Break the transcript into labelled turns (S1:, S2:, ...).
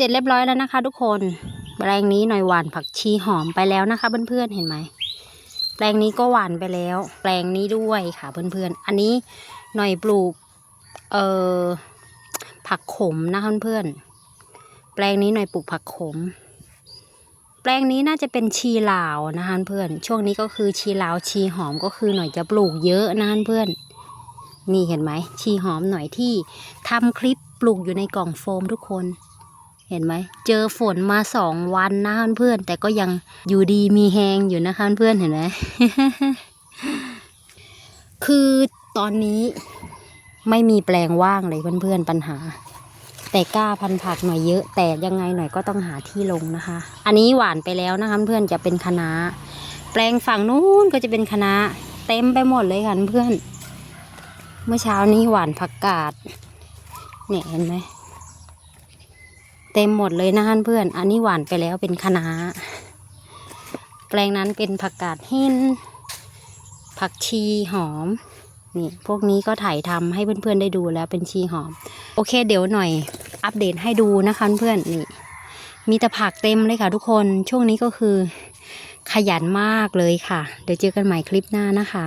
S1: เสร็จเรียบร้อยแล้วนะคะ ทุกคนแปลงนี้หน่อยหวานผักชีหอมไปแล้วนะคะ เพื่อนๆเห็นไหมแปลงนี้ก็หวานไปแล้ว แปลงนี้ด้วยค่ะเพื่อนๆอันนี้หน่อยปลูกเอ่อผักขมนะคะเพื่อนๆแปลงนี้หน่อยปลูกผักขม แปลงนี้น่าจะเป็นชีลาวนะคะเพื่อนช่วงนี้ก็คือชีลาวชีหอมก็คือหน่อยจะปลูกเยอะนะคะเพื่อนนี่เห็นไหมชีหอมหน่อยที่ทำคลิปปลูกอยู่ในกล่องโฟมทุกคน เห็นไหม เจอฝนมาสองวันนะเพื่อนๆแต่ก็ยังอยู่ดีมีแหงอยู่นะคะเพื่อนๆเห็นไหม คือตอนนี้ไม่มีแปลงว่างเลยเพื่อนๆปัญหา แต่กล้าพันผักหน่อยเยอะ แต่ยังไงหน่อยก็ต้องหาที่ลงนะคะ อันนี้หวานไปแล้วนะคะเพื่อนจะเป็นคณะแปลงฝั่งนู้นก็จะเป็นคณะเต็มไปหมดเลยค่ะเพื่อน เมื่อเช้านี้หวานผักกาดเนี่ยเห็นไหม เต็มหมดเลยนะคะเพื่อน อันนี้หวานไปแล้วเป็นคะน้า แปลงนั้นเป็นผักกาดหิน ผักชีหอม นี่พวกนี้ก็ถ่ายทำให้เพื่อนๆได้ดูแล้วเป็นชีหอม โอเค เดี๋ยวหน่อยอัปเดตให้ดูนะคะเพื่อนนี่ มีแต่ผักเต็มเลยค่ะทุกคน ช่วงนี้ก็คือขยันมากเลยค่ะ เดี๋ยวเจอกันใหม่คลิปหน้านะคะ